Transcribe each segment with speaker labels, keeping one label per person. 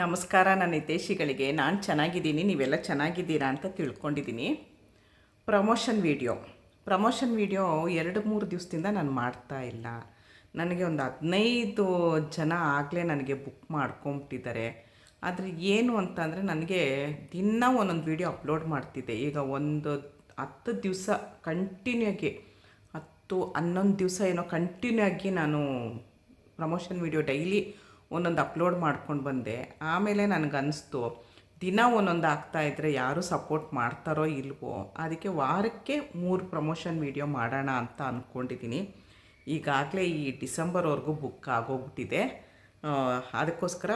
Speaker 1: ನಮಸ್ಕಾರ, ನನ್ನ ಹಿತೇಶಿಗಳಿಗೆ ನಾನು ಚೆನ್ನಾಗಿದ್ದೀನಿ, ನೀವೆಲ್ಲ ಚೆನ್ನಾಗಿದ್ದೀರಾ ಅಂತ ತಿಳ್ಕೊಂಡಿದ್ದೀನಿ. Promotion video. ಪ್ರಮೋಷನ್ ವೀಡಿಯೋ ಎರಡು ಮೂರು ದಿವಸದಿಂದ ನಾನು ಮಾಡ್ತಾ ಇಲ್ಲ. ನನಗೆ ಒಂದು ಹದಿನೈದು ಜನ ಆಗಲೇ ನನಗೆ ಬುಕ್ ಮಾಡ್ಕೊಂಬಿಟ್ಟಿದ್ದಾರೆ. ಆದರೆ ಏನು ಅಂತಂದರೆ ನನಗೆ ದಿನ ಒಂದೊಂದು ವೀಡಿಯೋ ಅಪ್ಲೋಡ್ ಮಾಡ್ತಿದ್ದೆ. ಈಗ ಒಂದು ಹತ್ತು ದಿವಸ ಕಂಟಿನ್ಯೂ ಆಗಿ, ಹತ್ತು ಹನ್ನೊಂದು ದಿವಸ ಏನೋ ಕಂಟಿನ್ಯೂ ಆಗಿ ನಾನು ಪ್ರಮೋಷನ್ ವೀಡಿಯೋ ಡೈಲಿ ಒಂದೊಂದು ಅಪ್ಲೋಡ್ ಮಾಡ್ಕೊಂಡು ಬಂದೆ. ಆಮೇಲೆ ನನಗನ್ನಿಸ್ತು ದಿನ ಒಂದೊಂದು ಆಗ್ತಾ ಇದ್ದರೆ ಯಾರು ಸಪೋರ್ಟ್ ಮಾಡ್ತಾರೋ ಇಲ್ವೋ, ಅದಕ್ಕೆ ವಾರಕ್ಕೆ ಮೂರು ಪ್ರಮೋಷನ್ ವೀಡಿಯೋ ಮಾಡೋಣ ಅಂತ ಅಂದ್ಕೊಂಡಿದ್ದೀನಿ ಈಗಾಗಲೇ ಈ ಡಿಸೆಂಬರ್ವರೆಗೂ ಬುಕ್ ಆಗೋಗ್ಬಿಟ್ಟಿದೆ. ಅದಕ್ಕೋಸ್ಕರ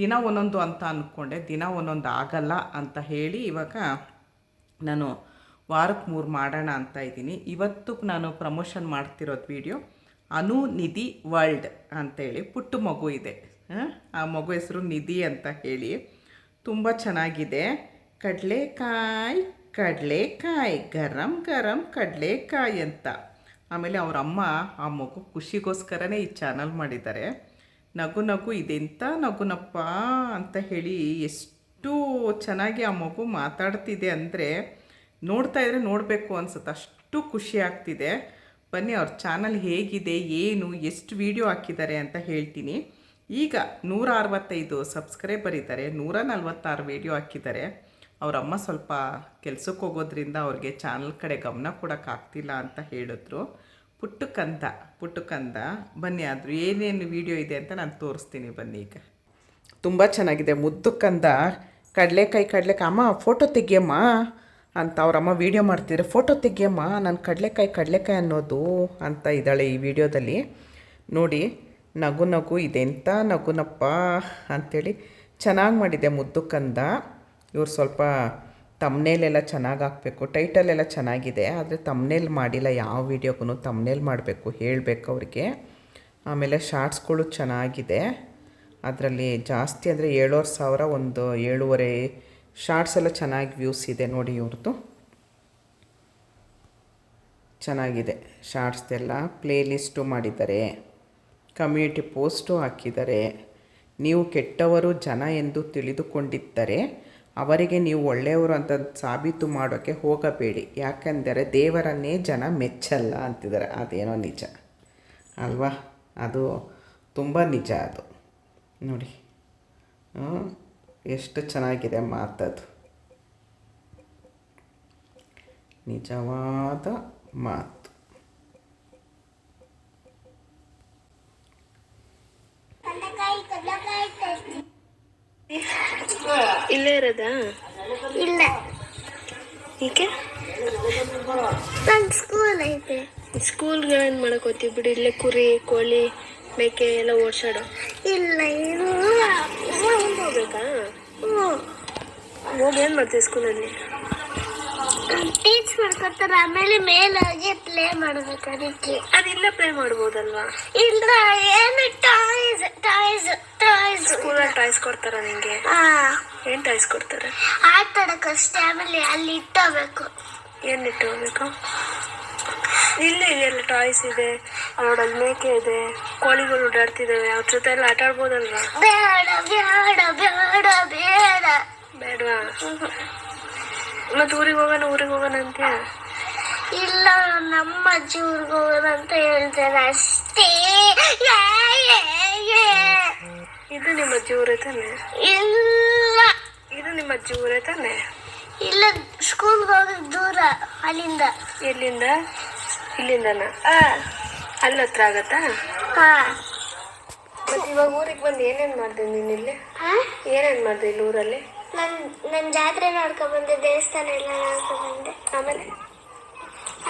Speaker 1: ದಿನ ಒಂದೊಂದು ಅಂತ ಅಂದ್ಕೊಂಡೆ ದಿನ ಒಂದೊಂದು ಆಗಲ್ಲ ಅಂತ ಹೇಳಿ ಇವಾಗ ನಾನು ವಾರಕ್ಕೆ ಮೂರು ಮಾಡೋಣ ಅಂತ ಇದ್ದೀನಿ. ಇವತ್ತು ನಾನು ಪ್ರಮೋಷನ್ ಮಾಡ್ತಿರೋದು ವಿಡಿಯೋ ಅನು ನಿಧಿ ವರ್ಲ್ಡ್ ಅಂತೇಳಿ ಪುಟ್ಟ ಮಗು ಇದೆ. ಆ, ಮಗು ಹೆಸರು ನಿಧಿ ಅಂತ ಹೇಳಿ. ತುಂಬ ಚೆನ್ನಾಗಿದೆ. ಕಡಲೆಕಾಯಿ ಕಡಲೆಕಾಯಿ ಗರಂ ಗರಂ ಕಡಲೆಕಾಯಿ ಅಂತ. ಆಮೇಲೆ ಅವ್ರ ಅಮ್ಮ ಆ ಮಗು ಖುಷಿಗೋಸ್ಕರನೇ ಈ ಚಾನಲ್ ಮಾಡಿದ್ದಾರೆ. ನಗು ನಗು ಇದೆಂಥ ನಗುನಪ್ಪ ಅಂತ ಹೇಳಿ ಎಷ್ಟು ಚೆನ್ನಾಗಿ ಆ ಮಗು ಮಾತಾಡ್ತಿದೆ ಅಂದರೆ ನೋಡ್ತಾ ಇದ್ರೆ ನೋಡಬೇಕು ಅನ್ಸುತ್ತೆ. ಅಷ್ಟು ಖುಷಿ ಆಗ್ತಿದೆ. ಬನ್ನಿ ಅವ್ರ ಚಾನಲ್ ಹೇಗಿದೆ ಏನು ಎಷ್ಟು ವೀಡಿಯೋ ಹಾಕಿದ್ದಾರೆ ಅಂತ ಹೇಳ್ತೀನಿ. ಈಗ ನೂರ ಅರವತ್ತೈದು ಸಬ್ಸ್ಕ್ರೈಬರ್ ಇದ್ದಾರೆ ನೂರ ನಲ್ವತ್ತಾರು ವೀಡಿಯೋ ಹಾಕಿದ್ದಾರೆ. ಅವರಮ್ಮ ಸ್ವಲ್ಪ ಕೆಲಸಕ್ಕೆ ಹೋಗೋದ್ರಿಂದ ಅವ್ರಿಗೆ ಚಾನಲ್ ಕಡೆ ಗಮನ ಕೊಡೋಕ್ಕಾಗ್ತಿಲ್ಲ ಅಂತ ಹೇಳಿದ್ರು. ಪುಟ್ಟು ಕಂದ ಪುಟ್ಟು ಕಂದ ಬನ್ನಿ ಆದರೂ ಏನೇನು ವೀಡಿಯೋ ಇದೆ ಅಂತ ನಾನು ತೋರಿಸ್ತೀನಿ, ಬನ್ನಿ ಈಗ. ತುಂಬ ಚೆನ್ನಾಗಿದೆ, ಮುದ್ದು ಕಂದ, ಕಡಲೆಕಾಯಿ ಕಡಲೆಕಾಯಿ. ಅಮ್ಮ ಫೋಟೋ ತೆಗಿಯಮ್ಮ ಅಂತ ಅವರಮ್ಮ ವೀಡಿಯೋ ಮಾಡ್ತಿದ್ರೆ. ಫೋಟೋ ತೆಗಿಯಮ್ಮ, ನಾನು ಕಡಲೆಕಾಯಿ ಕಡಲೆಕಾಯಿ ಅನ್ನೋದು ಅಂತ ಇದ್ದಾಳೆ ಈ ವಿಡಿಯೋದಲ್ಲಿ ನೋಡಿ ನಗು ನಗು ಇದೆಂಥ ನಗುನಪ್ಪ ಅಂಥೇಳಿ ಚೆನ್ನಾಗಿ ಮಾಡಿದೆ ಮುದ್ದು ಕಂದ. ಇವ್ರು ಸ್ವಲ್ಪ ತಮ್ನೇಲೆಲ್ಲ ಚೆನ್ನಾಗಿ ಹಾಕಬೇಕು ಟೈಟಲ್ ಎಲ್ಲ ಚೆನ್ನಾಗಿದೆ, ಆದರೆ ತಮ್ನೇಲ್ ಮಾಡಿಲ್ಲ, ಯಾವ ವೀಡಿಯೋಗೂ ತಮ್ನೇಲ್ ಮಾಡಬೇಕು, ಹೇಳಬೇಕು ಅವ್ರಿಗೆ. ಆಮೇಲೆ ಶಾರ್ಟ್ಸ್ಗಳು ಚೆನ್ನಾಗಿದೆ. ಅದರಲ್ಲಿ ಜಾಸ್ತಿ ಅಂದರೆ ಏಳುವರೆ ಸಾವಿರ ಒಂದು ಏಳುವರೆ ಶಾರ್ಟ್ಸ್ ಎಲ್ಲ ಚೆನ್ನಾಗಿ ವ್ಯೂಸ್ ಇದೆ ನೋಡಿ ಇವ್ರದ್ದು ಚೆನ್ನಾಗಿದೆ ಶಾರ್ಟ್ಸ್ದೆಲ್ಲ ಪ್ಲೇ ಲಿಸ್ಟು ಮಾಡಿದ್ದಾರೆ. ಕಮ್ಯುನಿಟಿ ಪೋಸ್ಟು ಹಾಕಿದರೆ ನೀವು ಕೆಟ್ಟವರು ಜನ ಎಂದು ತಿಳಿದುಕೊಂಡಿದ್ದರೆ ಅವರಿಗೆ ನೀವು ಒಳ್ಳೆಯವರು ಅಂತ ಸಾಬೀತು ಮಾಡೋಕ್ಕೆ ಹೋಗಬೇಡಿ. ಯಾಕೆಂದರೆ ದೇವರನ್ನೇ ಜನ ಮೆಚ್ಚಲ್ಲ ಅಂತಿದ್ದಾರೆ. ಅದೇನೋ ನಿಜ. ಅಲ್ವಾ? ಅದು ತುಂಬ ನಿಜ ಅದು. ನೋಡಿ. ಎಷ್ಟು ಚೆನ್ನಾಗಿದೆ ಮಾತದು. ನಿಜವಾದ ಮಾತು.
Speaker 2: ಇಲ್ಲೇ ಇರೋದಾ?
Speaker 3: ಇಲ್ಲ.
Speaker 2: ಏಕೆ?
Speaker 3: ನನ್ ಸ್ಕೂಲ್ ಐತೆ.
Speaker 2: ಸ್ಕೂಲ್ಗೆ ಏನು ಮಾಡಕ್ ಹೋಗ್ತೀವಿ ಬಿಡಿ ಇಲ್ಲೇ ಕುರಿ ಕೋಳಿ ಮೇಕೆ ಎಲ್ಲ ಓಡಿಸಾಡು.
Speaker 3: ಇಲ್ಲ ಏನು
Speaker 2: ಹೋಗ್ಬೇಕಾ? ಹೋಗಿ ಏನು ಮಾಡ್ತೀವಿ ಸ್ಕೂಲಲ್ಲಿ
Speaker 3: ಟೀಚ್ ಮಾಡ್ಕೊತಾರ ಆಮೇಲೆ ಮೇಲಾಗಿ ಪ್ಲೇ ಮಾಡ್ಬೇಕು ಅದಕ್ಕೆ.
Speaker 2: ಅದಿಲ್ಲ ಪ್ಲೇ ಮಾಡ್ಬೋದಲ್ವಾ?
Speaker 3: ಇಲ್ಲ ಏನು ಟಾಯ್ಸ್ ಟಾಯ್ಸ್ ಟಾಯ್ಸ್
Speaker 2: ಸ್ಕೂಲಲ್ಲಿ ಟಾಯ್ಸ್ ಕೊಡ್ತಾರ ನಿಂಗೆ?
Speaker 3: ಏನ್
Speaker 2: ಏನು ಟಾಯ್ಸ್ ಕೊಡ್ತಾರೆ?
Speaker 3: ಆಟ ಆಡಕ್ಕಷ್ಟೇ ಆಮೇಲೆ ಅಲ್ಲಿ ಇಟ್ಟೋಗ್ಬೇಕು.
Speaker 2: ಏನು ಇಟ್ಟೋಬೇಕು ಇಲ್ಲ ಇಲ್ಲೇ ಇದೆಯಲ್ಲ ಟಾಯ್ಸ್ ಇದೆ. ನೋಡಲ್ಲಿ ಮೇಕೆ ಇದೆ. ಕೋಳಿಗಳು ಓಡಾಡ್ತಿದ್ದಾವೆ. ಅವ್ರ ಜೊತೆ ಎಲ್ಲ ಆಟ ಆಡ್ಬೋದಲ್ವಾ?
Speaker 3: ಬೇಡ ಬೇಡ ಬೇಡ ಬೇಡ.
Speaker 2: ಬೇಡವಾ? ಮತ್ತೆ ಊರಿಗೆ ಹೋಗೋಣ ಊರಿಗೆ ಹೋಗೋಣ ಅಂತ
Speaker 3: ಇಲ್ಲ ನಮ್ಮ ಅಜ್ಜಿ ಊರಿಗೆ ಹೋಗೋಣ ಅಂತ ಹೇಳ್ತಾರೆ ಅಷ್ಟೇ.
Speaker 2: ಇದು ನಿಮ್ಮ ಅಜ್ಜಿ ಊರೇ ತಾನೆ?
Speaker 3: ಇಲ್ಲ.
Speaker 2: ಇದು ನಿಮ್ಮ ಅಜ್ಜಿ ಊರೇ ತಾನೆ?
Speaker 3: ಇಲ್ಲ ಸ್ಕೂಲ್ಗೆ ಹೋಗಕ್ ದೂರ ಅಲ್ಲಿಂದ.
Speaker 2: ಎಲ್ಲಿಂದ? ಇಲ್ಲಿಂದನ? ಅಲ್ಲಿ ಹತ್ರ ಆಗತ್ತಾ?
Speaker 3: ಹಾ.
Speaker 2: ಮತ್ತೆ ಇವಾಗ ಊರಿಗೆ ಬಂದು ಏನೇನು ಮಾಡಿದೆ ನೀನು ಇಲ್ಲಿ?
Speaker 3: ಹಾ
Speaker 2: ಏನೇನು ಮಾಡಿದೆ ಇಲ್ಲಿ ಊರಲ್ಲಿ?
Speaker 3: ನನ್ ನನ್ನ ಜಾತ್ರೆ ನೋಡ್ಕೊಂಡ್ಬಂದೆ ದೇವಸ್ಥಾನ ಎಲ್ಲ ನೋಡ್ಕೊಂಡ್ ಬಂದೆ.
Speaker 2: ಆಮೇಲೆ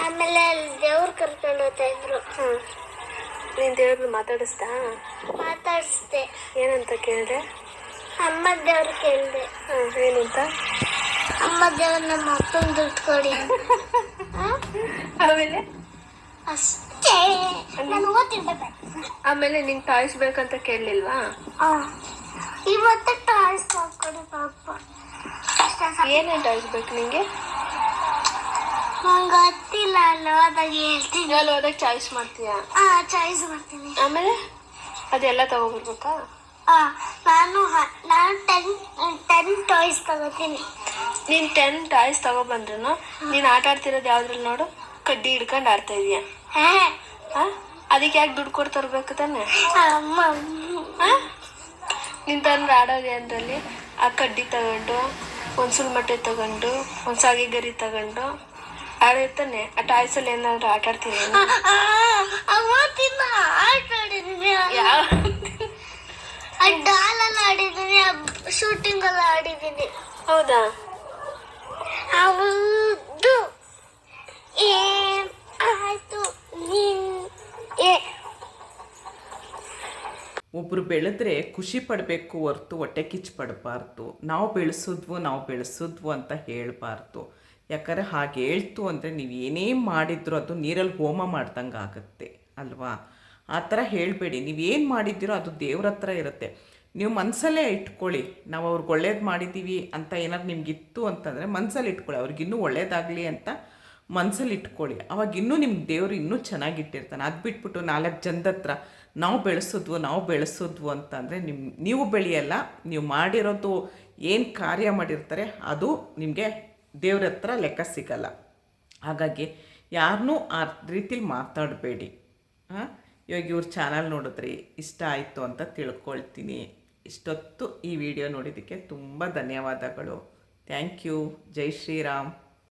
Speaker 3: ಆಮೇಲೆ ಅಲ್ಲಿ ದೇವ್ರು ಕರ್ಕೊಂಡು ಹೋಗ್ತಾ ಇದ್ರು.
Speaker 2: ನೀನು ದೇವ್ರನ್ನ ಮಾತಾಡಿಸ್ದಾ
Speaker 3: ಮಾತಾಡಿಸ್ದೆ.
Speaker 2: ಏನಂತ ಕೇಳಿದೆ?
Speaker 3: ಅಮ್ಮ ದೇವ್ರು ಕೇಳಿದೆ.
Speaker 2: ಹಾಂ ಏನಂತ?
Speaker 3: ಅಮ್ಮ ದೇವ್ರ ನಮ್ಮ ಅಪ್ಪನ ದುಡ್ಡು ಕೊಡಿ
Speaker 2: ಆಮೇಲೆ?
Speaker 3: ಅಷ್ಟೇ. ನಾನು ಓದ್ತಿದ್ದೆ
Speaker 2: ಆಮೇಲೆ ನಿಂಗೆ ಟಾಯ್ಸ್ ಬೇಕಂತ ಕೇಳಲಿಲ್ವಾ?
Speaker 3: ಇವತ್ತು ಟಾಯ್ಸ್ ಕೊಡಿ ಪಾಪ.
Speaker 2: ಏನೇನು ಟಾಯ್ಸ್ ಬೇಕು ನಿಂಗೆ?
Speaker 3: ನಂಗೆ ಗೊತ್ತಿಲ್ಲ ಅಲ್ಲ ಅದಾಗ ಹೇಳ್ತೀನಿ.
Speaker 2: ಅಲ್ಲಿ ಹೋದಾಗ ಚಾಯ್ಸ್ ಮಾಡ್ತೀಯಾ?
Speaker 3: ಹಾ ಚಾಯ್ಸ್ ಮಾಡ್ತೀನಿ.
Speaker 2: ಆಮೇಲೆ? ಅದೆಲ್ಲ ತಗೊಬರ್ಬೇಕಾ?
Speaker 3: ಹ- ನಾನು ನಾನು ಟೆನ್ ಟೆನ್ ಟಾಯ್ಸ್ ತಗೋತೀನಿ.
Speaker 2: ನೀನು ಟೆನ್ ಟಾಯ್ಸ್ ತಗೊಬಂದ್ರು ನೀನು ಆಟ ಆಡ್ತಿರೋದು ಯಾವ್ದ್ರಲ್ಲಿ ನೋಡು? ಕಡ್ಡಿ ಹಿಡ್ಕೊಂಡು ಆಡ್ತಾ ಇದೀಯ? ಅದಕ್ಕೆ ಯಾಕೆ ದುಡ್ಡು ತಾನೆ?
Speaker 3: ಅಮ್ಮ.
Speaker 2: ತಾನೆ ಅಮ್ಮ ಆಡೋದೆ ಅಂದ್ರಲ್ಲಿ ಆ ಕಡ್ಡಿ ತಗೊಂಡು ಒಂದು ಸುಲ್ಮಟ್ಟೆ ತಗೊಂಡು ಒಂದು ಸಾಗಿ ಗರಿ ತಗೊಂಡು ಆಡಿರ್ತಾನೆ ಆ ಟಾಯ್ಸಲ್ಲಿ ಏನಾದ್ರು ಆಟ ಆಡ್ತೀನಿ ಯಾವ
Speaker 3: ಡಾಲಲ್ಲಿ ಆಡಿದ್ದೀನಿ ಶೂಟಿಂಗಲ್ಲಿ ಆಡಿದ್ದೀನಿ
Speaker 2: ಹೌದು
Speaker 1: ಒಬ್ಬರು ಬೆಳೆದ್ರೆ ಖುಷಿ ಪಡಬೇಕು ಹೊರ್ತು ಹೊಟ್ಟೆ ಕಿಚ್ಚು ಪಡಬಾರ್ದು. ನಾವು ಬೆಳೆಸಿದ್ವು ನಾವು ಬೆಳೆಸಿದ್ವು ಅಂತ ಹೇಳಬಾರ್ದು. ಯಾಕಂದರೆ ಹಾಗೆ ಹೇಳ್ತು ಅಂದರೆ ನೀವು ಏನೇ ಮಾಡಿದ್ರು ಅದು ನೀರಲ್ಲಿ ಹೋಮ ಮಾಡ್ದಂಗೆ ಆಗುತ್ತೆ, ಅಲ್ವಾ? ಆ ಥರ ಹೇಳಬೇಡಿ. ನೀವು ಏನು ಮಾಡಿದ್ದೀರೋ ಅದು ದೇವ್ರ ಹತ್ರ ಇರುತ್ತೆ. ನೀವು ಮನಸ್ಸಲ್ಲೇ ಇಟ್ಕೊಳ್ಳಿ. ನಾವು ಅವ್ರಿಗೆ ಒಳ್ಳೇದು ಮಾಡಿದ್ದೀವಿ ಅಂತ ಏನಾದ್ರು ನಿಮ್ಗಿತ್ತು ಅಂತಂದರೆ ಮನಸ್ಸಲ್ಲಿ ಇಟ್ಕೊಳ್ಳಿ. ಅವ್ರಿಗಿನ್ನೂ ಒಳ್ಳೇದಾಗಲಿ ಅಂತ ಮನಸ್ಸಲ್ಲಿ ಇಟ್ಕೊಳ್ಳಿ. ಅವಾಗ ಇನ್ನೂ ನಿಮ್ಗೆ ದೇವರು ಇನ್ನೂ ಚೆನ್ನಾಗಿಟ್ಟಿರ್ತಾನೆ. ಅದು ಬಿಟ್ಬಿಟ್ಟು ನಾಲ್ಕು ಜನದ ಹತ್ರ ನಾವು ಬೆಳೆಸಿದ್ವು ನಾವು ಬೆಳೆಸಿದ್ವು ಅಂತಂದರೆ ನಿಮ್ಮ ನೀವು ಬೆಳೆಯಲ್ಲ, ನೀವು ಮಾಡಿರೋದು ಏನು ಕಾರ್ಯ ಮಾಡಿರ್ತಾರೆ, ಅದು ನಿಮಗೆ ದೇವ್ರ ಹತ್ರ ಲೆಕ್ಕ ಸಿಗಲ್ಲ. ಹಾಗಾಗಿ ಯಾರನ್ನೂ ಆ ರೀತಿಲಿ ಮಾತಾಡಬೇಡಿ. ಹಾಂ? ಇವಾಗ ಇವ್ರ ಚಾನಲ್ ನೋಡಿದ್ರಿ, ಇಷ್ಟ ಆಯಿತು ಅಂತ ತಿಳ್ಕೊಳ್ತೀನಿ. ಇಷ್ಟೊತ್ತು ಈ ವಿಡಿಯೋ ನೋಡಿದ್ದಕ್ಕೆ ತುಂಬ ಧನ್ಯವಾದಗಳು. Thank you. ಜೈ ಶ್ರೀರಾಮ್.